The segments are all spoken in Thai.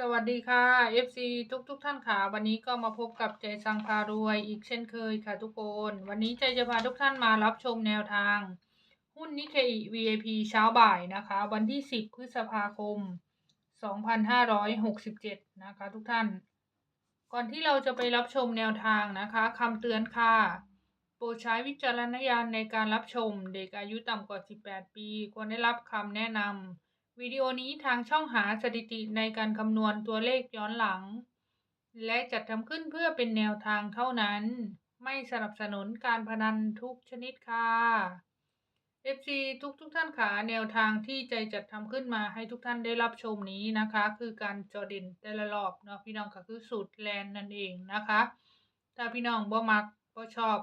สวัสดีค่ะ FC ทุกทุกๆท่านค่ะ วันนี้ก็มาพบกับใจสังพารวยอีกเช่นเคยค่ะทุกคน วันนี้ใจจะพาทุกท่านมารับชมแนวทาง หุ้นนิเคอิ VIP เช้าบ่ายนะคะ วันที่ 10 พฤษภาคม 2567 นะคะทุกท่าน ก่อนที่เราจะไปรับชมแนวทางนะคะคำเตือนค่ะ โปรดใช้วิจารณญาณในการรับชมเด็กอายุต่ำกว่า 18 ปี ควรได้รับคำแนะนำ วิดีโอนี้ทางช่องหาสถิติในการคำนวณตัวเลขย้อนหลัง และจัดทำขึ้นเพื่อเป็นแนวทางเท่านั้น ไม่สนับสนุนการพนันทุกชนิดค่ะ FC ทุกทุกท่านค่ะแนวทางที่ใจจัดทำขึ้นมาให้ทุกท่านได้รับชมนี้นะคะ คือการจอดินแต่ละรอบเนาะพี่น้องก็คือสูตรแลนนั่นเองนะคะ ถ้าพี่น้องบ่มักบ่ชอบ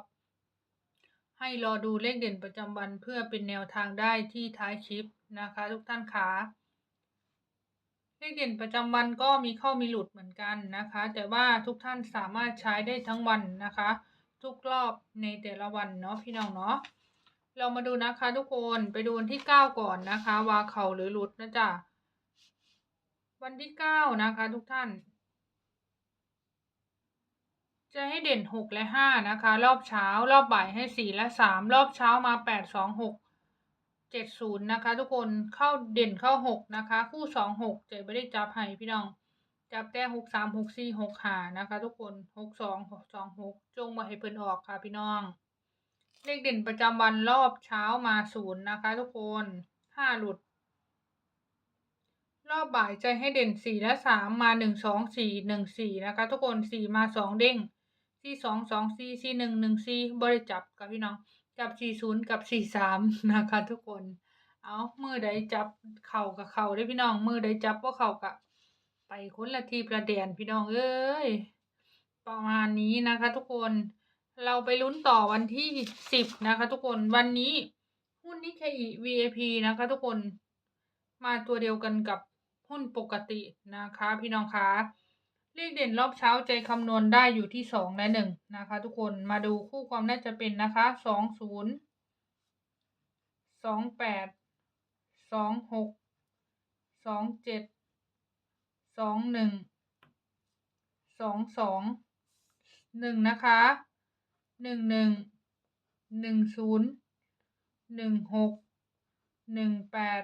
ให้รอดูเลขเด่นประจำวันเพื่อเป็นแนวทางได้ที่ท้ายคลิปนะคะ ทุกท่านคะเลขเด่นประจำวันก็มีเข้ามีหลุดเหมือนกันนะคะ แต่ว่าทุกท่านสามารถใช้ได้ทั้งวันนะคะ ทุกรอบในแต่ละวันเนาะพี่น้องเนาะเรามาดูนะคะ ทุกคนไปดูวันที่เก้าก่อนนะคะ ว่าเขาหรือหลุดนะจ๊ะวันที่เก้านะคะ ทุกท่าน จะให้เด่นหกและห้านะคะ รอบเช้ารอบบ่ายให้สี่และสามรอบเช้ามาแปดสองหกเจ็ดศูนย์นะคะ ทุกคนเข้าเด่นเข้าหกนะคะ คู่สองหกเจ๊ไม่ได้จับให้พี่น้อง จับแต่หกสามหกสี่หกหานะคะ ทุกคนหกสองหกสองหกจงมาให้เพิ่นออกค่ะพี่น้อง เลขเด่นประจำวันรอบเช้ามาศูนย์นะคะ ทุกคนห้าหลุด รอบบ่ายใจให้เด่นสี่และสามมาหนึ่งสองสี่หนึ่งสี่นะคะ ทุกคนสี่มาสองเด้ง สี่สองสองสี่สี่หนึ่งหนึ่งสี่บริจับกับพี่น้องจับสี่ศูนย์กับสี่สามนะคะทุกคน เอามือใดจับเข่ากับเข่าได้พี่น้อง มือใดจับว่าเข่ากับไปคนละทีประเดียนพี่น้องเอ้ยประมาณนี้นะคะ ทุกคนเราไปลุ้นต่อวันที่สิบนะคะ ทุกคนวันนี้หุ้นนิเคอิ VIP นะคะ ทุกคนมาตัวเดียวกันกับหุ้นปกตินะคะ พี่น้องคะ เลขเด่นรอบเช้าใจคำนวณได้อยู่ที่สองและหนึ่งนะคะ ทุกคนมาดูคู่ความน่าจะเป็นนะคะสองศูนย์สองแปดสองหกสองเจ็ดสองหนึ่งสองสองหนึ่งนะคะหนึ่งหนึ่งหนึ่งศูนย์หนึ่งหกหนึ่งแปด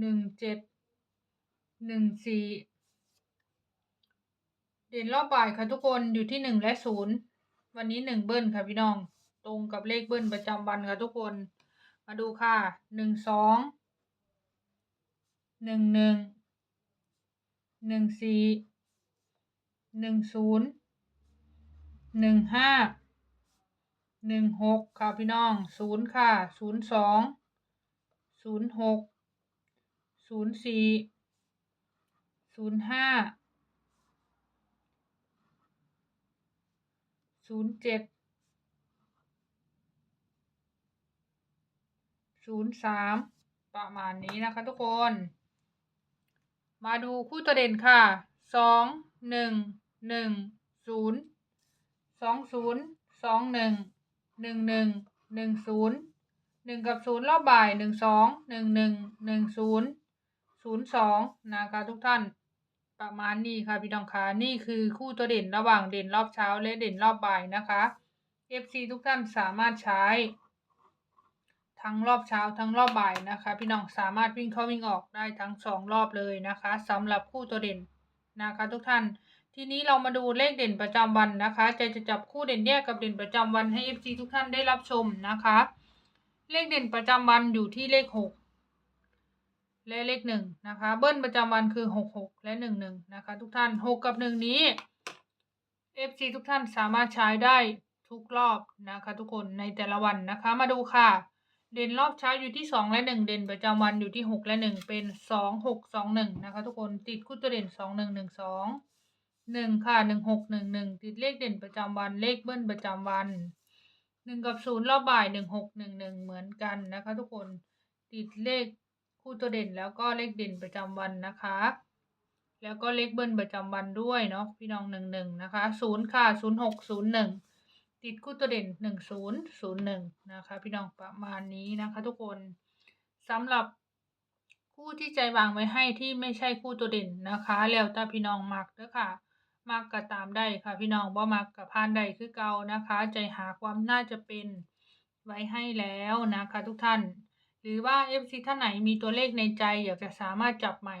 หนึ่งเจ็ดหนึ่งสี่ เด่นรอบบ่ายค่ะทุกคนอยู่ที่หนึ่งและศูนย์วันนี้หนึ่งเบิ้ลค่ะพี่น้อง ตรงกับเลขเบิ้ลประจำวันค่ะทุกคน มาดูค่ะหนึ่งสองหนึ่งหนึ่งหนึ่งสี่หนึ่งศูนย์หนึ่งห้าหนึ่งหกค่ะพี่น้องศูนย์ค่ะศูนย์สองศูนย์หกศูนย์สี่ศูนย์ห้า ศูนย์เจ็ดศูนย์สามประมาณนี้นะคะทุกคน มาดูคู่ตัวเด่นค่ะสองหนึ่งหนึ่งศูนย์สองศูนย์สองหนึ่งหนึ่งหนึ่งหนึ่งศูนย์หนึ่งกับศูนย์รอบบ่ายหนึ่งสองหนึ่งหนึ่งหนึ่งศูนย์ศูนย์สองนะคะทุกท่าน ประมาณนี้ค่ะพี่น้องคะนี่คือคู่ตัวเด่นระหว่างเด่นรอบเช้าและเด่นรอบบ่ายนะคะ FC ทุกท่านสามารถใช้ ทั้งรอบเช้าทั้งรอบบ่ายนะคะ พี่น้องสามารถวิ่งเข้าวิ่งออกได้ทั้งสองรอบเลยนะคะสำหรับคู่ตัวเด่นนะคะ ทุกท่านทีนี้เรามาดูเลขเด่นประจำวันนะคะจะจะจับคู่เด่นแยกกับเด่นประจำวันให้ FC ทุกท่านได้รับชมนะคะ เลขเด่นประจำวันอยู่ที่เลขหก และเลขหนึ่งนะคะ เบิ้ลประจำวันคือหกหกและหนึ่งหนึ่งนะคะ ทุกท่านหกกับหนึ่งนี้ FC ทุกท่านสามารถใช้ได้ทุกรอบนะคะ ทุกคนในแต่ละวันนะคะ มาดูค่ะ เด่นรอบเช้าอยู่ที่สองและหนึ่งเด่นประจำวันอยู่ที่หกและหนึ่งเป็นสองหกสองหนึ่งนะคะ ทุกคนติดคู่ตัวเด่นสองหนึ่งหนึ่งสองหนึ่งค่ะหนึ่งหกหนึ่งหนึ่งติดเลขเด่นประจำวันเลขเบิ้ลประจำวันหนึ่งกับศูนย์รอบบ่ายหนึ่งหกหนึ่งหนึ่งเหมือนกันนะคะ ทุกคนติดเลข คู่ตัวเด่นแล้วก็เลขเด่นประจำวันนะคะ แล้วก็เลขเบิ้ลประจำวันด้วยเนาะพี่น้องหนึ่งหนึ่งนะคะศูนย์ค่ะศูนย์หกศูนย์หนึ่งติดคู่ตัวเด่นหนึ่งศูนย์ศูนย์หนึ่งนะคะพี่น้องประมาณนี้นะคะทุกคนสำหรับคู่ที่ใจวางไว้ให้ที่ไม่ใช่คู่ตัวเด่นนะคะ แล้วแต่พี่น้องมักเด้อค่ะมักก็ตามได้ค่ะพี่น้องบ่มักก็ผ่านได้คือเก่านะคะ ใจหาความน่าจะเป็นไว้ให้แล้วนะคะทุกท่าน หรือว่า FC ท่านไหนมีตัวเลขในใจ อยากจะสามารถจับใหม่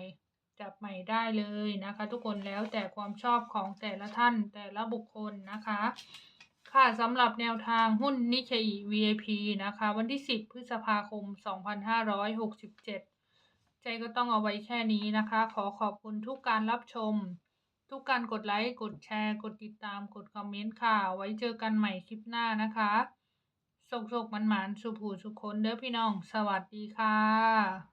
จับใหม่ได้เลยนะคะ ทุกคนแล้วแต่ความชอบของแต่ละท่านแต่ละบุคคลนะคะ ค่ะสำหรับแนวทางหุ้นนิเคอิ VIP นะคะ วันที่ 10 พฤษภาคม 2567 ใจก็ต้องเอาไว้แค่นี้นะคะ ขอขอบคุณทุกการรับชม ทุกการกดไลค์ กดแชร์ กดติดตาม กดคอมเมนต์ค่ะ ไว้เจอกันใหม่คลิปหน้านะคะ สกๆมันๆสุขหูสุขคนเด้อพี่น้อง สวัสดีค่ะ